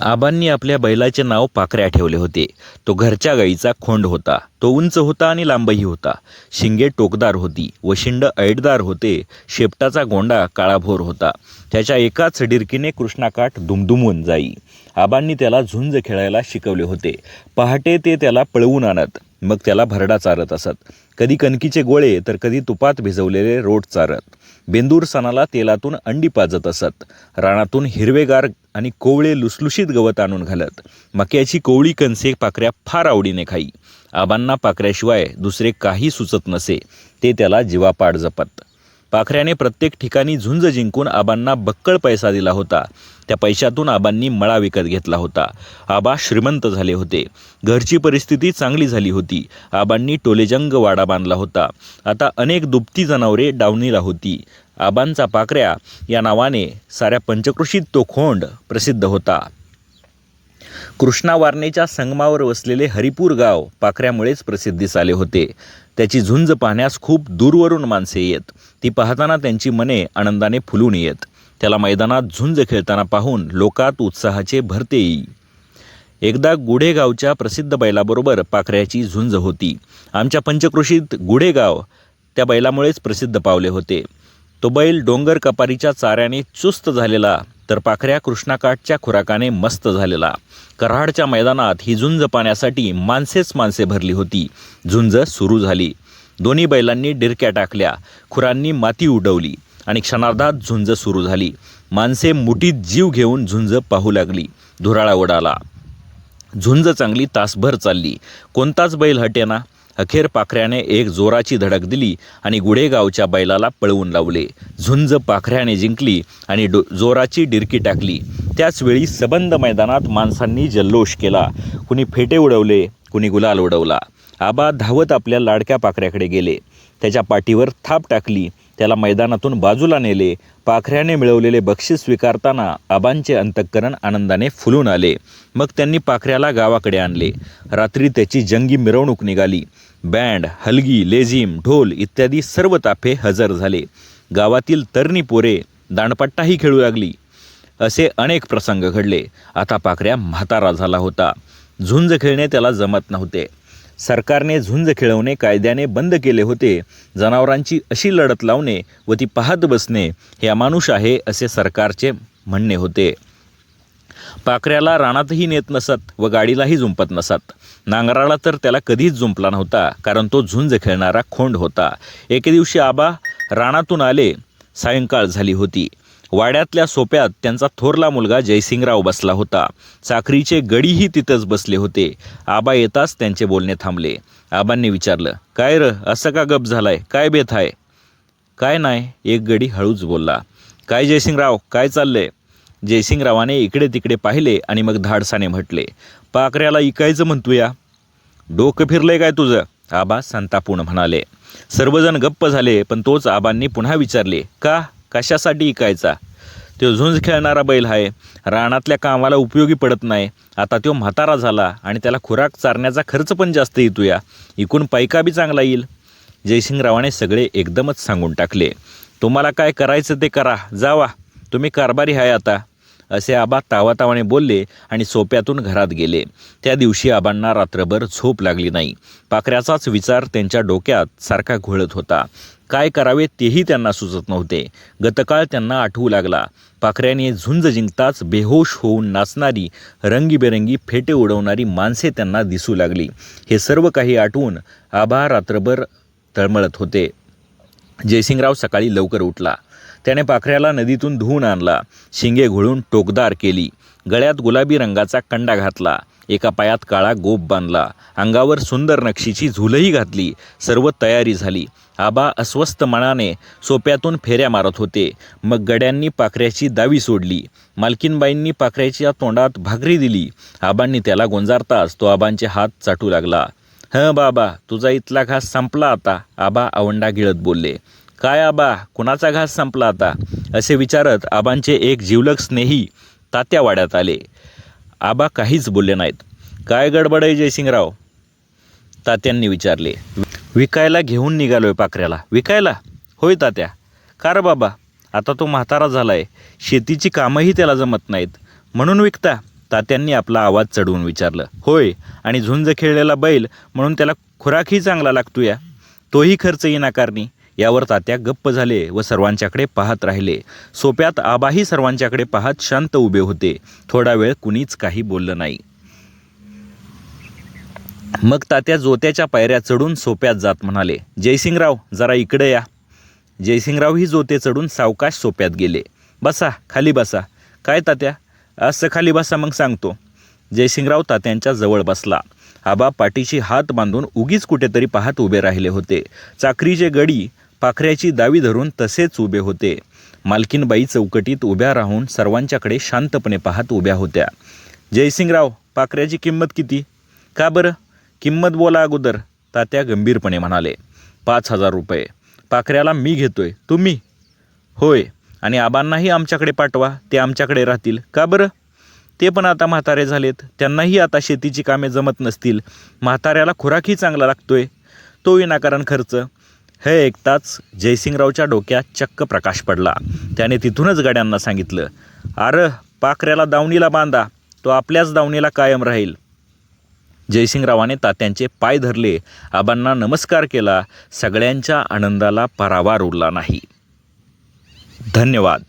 आबांनी आपल्या बैलाचे नाव पाखऱ्या ठेवले होते. तो घरच्या गाईचा खोंड होता. तो उंच होता आणि लांबही होता. शिंगे टोकदार होती व शिंड ऐटदार होते. शेपटाचा गोंडा काळाभोर होता. त्याच्या एकाच डिरकीने कृष्णाकाठ दुमदुमून जाई. आबांनी त्याला झुंज खेळायला शिकवले होते. पहाटे ते त्याला पळवून आणत मग त्याला भरडा चारत असत. कधी कणकीचे गोळे तर कधी तुपात भिजवलेले रोट चारत. बेंदूर सणाला तेलातून अंडी पाजत असत. रानातून हिरवेगार आणि कोवळे लुसलुशीत गवत आणून घालत. मक्याची कोवळी कणसे पाकऱ्या फार आवडीने खाई. आबांना पाकऱ्याशिवाय दुसरे काही सुचत नसे. ते त्याला जीवापाड जपत. पाखऱ्याने प्रत्येक ठिकाणी झुंज जिंकून आबांना बक्कळ पैसा दिला होता. त्या पैशातून आबांनी मळा विकत घेतला होता. आबा श्रीमंत झाले होते. घरची परिस्थिती चांगली झाली होती. आबांनी टोलेजंग वाडा बांधला होता. आता अनेक दुपती जनावरे डावणीला होती. आबांचा पाकऱ्या या नावाने साऱ्या पंचकृषीत तो खोंड प्रसिद्ध होता. कृष्णा वारणेच्या संगमावर वसलेले हरिपूर गाव पाखऱ्यामुळेच प्रसिद्धीस आले होते. त्याची झुंज पाहण्यास खूप दूरवरून माणसे येत. ती पाहताना त्यांची मने आनंदाने फुलून येत. त्याला मैदानात झुंज खेळताना पाहून लोकात उत्साहाचे भरते येई. एकदा गुढेगावच्या प्रसिद्ध बैलाबरोबर पाखऱ्याची झुंज होती. आमच्या पंचकृषीत गुढेगाव त्या बैलामुळेच प्रसिद्ध पावले होते. तो बैल डोंगर कपारीच्या चाऱ्याने चुस्त झालेला तर पाखऱ्या कृष्णाकाठच्या खुराकाने मस्त झालेला. कराडच्या मैदानात ही झुंज पाण्यासाठी माणसेच माणसे भरली होती. झुंज सुरू झाली. दोन्ही बैलांनी डिरक्या टाकल्या. खुरांनी माती उडवली आणि क्षणार्धात झुंज सुरू झाली. माणसे मुठीत जीव घेऊन झुंज पाहू लागली. धुराळा उडाला झुंज चांगली तासभर चालली. कोणताच बैल हटेना. अखेर पाखऱ्याने एक जोराची धडक दिली आणि गुढेगावच्या बैलाला पळवून लावले. झुंज पाखऱ्याने जिंकली आणि डो जोराची डिरकी टाकली. त्याचवेळी सबंद मैदानात माणसांनी जल्लोष केला. कुणी फेटे उडवले कुणी गुलाल उडवला. आबा धावत आपल्या लाडक्या पाखऱ्याकडे गेले. त्याच्या पाठीवर थाप टाकली त्याला मैदानातून बाजूला नेले. पाखऱ्याने मिळवलेले बक्षीस स्वीकारताना आबांचे अंतःकरण आनंदाने फुलून आले. मग त्यांनी पाखऱ्याला गावाकडे आणले. रात्री त्याची जंगी मिरवणूक निघाली. बँड हलगी लेझिम ढोल इत्यादी सर्व ताफे हजर झाले. गावातील तरणी पोरे दांडपट्टाही खेळू लागली. असे अनेक प्रसंग घडले. आता पाखऱ्या म्हातारा झाला होता. झुंज खेळणे त्याला जमत नव्हते. सरकारने झुंज खेळवणे कायद्याने बंद केले होते. जनावरांची अशी लढत लावणे व ती पाहत बसणे हे अमानुष आहे असे सरकारचे म्हणणे होते. पाखऱ्याला रानातही नेत नसत व गाडीलाही जुंपत नसत. नांगराला तर त्याला कधीच जुंपला नव्हता कारण तो झुंज खेळणारा खोंड होता. एके दिवशी आबा रानातून आले सायंकाळ झाली होती. वाड्यातल्या सोप्यात त्यांचा थोरला मुलगा जयसिंगराव बसला होता. चाकरीचे गडीही तिथंच बसले होते. आबा येताच त्यांचे बोलणे थांबले. आबांनी विचारलं काय र असं का गप झालाय? काय बेत आहे काय नाही एक गडी हळूच बोलला. काय जयसिंगराव काय चाललंय? जयसिंगरावाने इकडे तिकडे पाहिले आणि मग धाडसाने म्हटले पाकऱ्याला इकायचं म्हणतोया. डोकं फिरलंय काय तुझं? आबा संतापूर्ण म्हणाले. सर्वजण गप्प झाले पण तोच आबांनी पुन्हा विचारले का? कशासाठी इकायचा? तो झुंज खेळणारा बैल आहे. रानातल्या कामाला उपयोगी पडत नाही. आता तो म्हातारा झाला आणि त्याला खुराक चारण्याचा खर्च पण जास्त येतो या इकून पैका बी चांगला येईल. जयसिंगरावाने सगळे एकदमच सांगून टाकले. तुम्हाला काय करायचं ते करा. जावा. तुम्ही कारभारी आहे आता. असे आबा तावातावाने बोलले आणि सोप्यातून घरात गेले. त्या दिवशी आबांना रात्रभर झोप लागली नाही. पाखऱ्याचाच विचार त्यांच्या डोक्यात सारखा घोळत होता. काय करावे तेही त्यांना सुचत नव्हते. गतकाळ त्यांना आठवू लागला. पाखऱ्याने झुंज जिंकताच बेहोश होऊन नाचणारी रंगीबेरंगी फेटे उडवणारी माणसे त्यांना दिसू लागली. हे सर्व काही आठवून आबा रात्रभर तळमळत होते. जयसिंगराव सकाळी लवकर उठला. त्याने पाखऱ्याला नदीतून धुवून आणला. शिंगे घोळून टोकदार केली. गळ्यात गुलाबी रंगाचा कंडा घातला. एका पायात काळा गोप बांधला. अंगावर सुंदर नक्षीची झुलही घातली. सर्व तयारी झाली. आबा अस्वस्थ मनाने सोप्यातून फेऱ्या मारत होते. मग गड्यांनी पाखऱ्याची दावी सोडली. मालकीनबाईंनी पाखऱ्याच्या तोंडात भाकरी दिली. आबांनी त्याला गोंजारताच तो आबांचे हात चाटू लागला. हं बाबा तुझा इथला घास संपला आता आबा आवंडा गिळत बोलले. काय आबा कुणाचा घास संपला आता? असे विचारत आबांचे एक जिवलक स्नेही तात्या वाड्यात आले. आबा काहीच बोलले नाहीत. काय गडबड आहे जयसिंगराव? तात्यांनी विचारले. विकायला घेऊन निघालोय पाखऱ्याला. विकायला? होय तात्या. का रे बाबा? आता तो म्हातारा झाला आहे शेतीची कामंही त्याला जमत नाहीत. म्हणून विकता? तात्यांनी आपला आवाज चढवून विचारलं. होय आणि झुंज खेळलेला बैल म्हणून त्याला खुराकही चांगला लागतो या तोही खर्चही नाकारणी यावर तात्या गप्प झाले व सर्वांच्याकडे पाहत राहिले. सोप्यात आबाही सर्वांच्याकडे पाहत शांत उभे होते. थोडा वेळ कुणीच काही बोललं नाही. मग तात्या जोत्याच्या पायऱ्या चढून सोप्यात जात म्हणाले जयसिंगराव जरा इकडे या. जयसिंगराव ही जोते चढून सावकाश सोप्यात गेले. बसा खाली बसा. काय तात्या? असं खाली बसा मग सांगतो. जयसिंगराव तात्यांच्या जवळ बसला. आबा पाठीशी हात बांधून उगीच कुठेतरी पाहत उभे राहिले होते. चाकरीचे गडी पाखऱ्याची दावी धरून तसेच उभे होते. मालकीनबाई चौकटीत उभ्या राहून सर्वांच्याकडे शांतपणे पाहत उभ्या होत्या. जयसिंगराव पाखऱ्याची किंमत किती? का बरं? किंमत बोला अगोदर तात्या गंभीरपणे म्हणाले. पाच हजार रुपये. पाखऱ्याला मी घेतोय. तुम्ही? होय. आणि आबांनाही आमच्याकडे पाठवा. ते आमच्याकडे राहतील. का बरं? ते पण आता म्हातारे झालेत. त्यांनाही आता शेतीची कामे जमत नसतील. म्हाताऱ्याला खुराकही चांगला लागतोय. तो विनाकारण खर्च. हे ऐकताच जयसिंगरावच्या डोक्यात चक्क प्रकाश पडला. त्याने तिथूनच गाड्यांना सांगितलं अरे पाखऱ्याला दावणीला बांधा तो आपल्याच दावणीला कायम राहील. जयसिंगरावाने तात्यांचे पाय धरले आबांना नमस्कार केला सगळ्यांच्या आनंदाला परावार उरला नाही. धन्यवाद.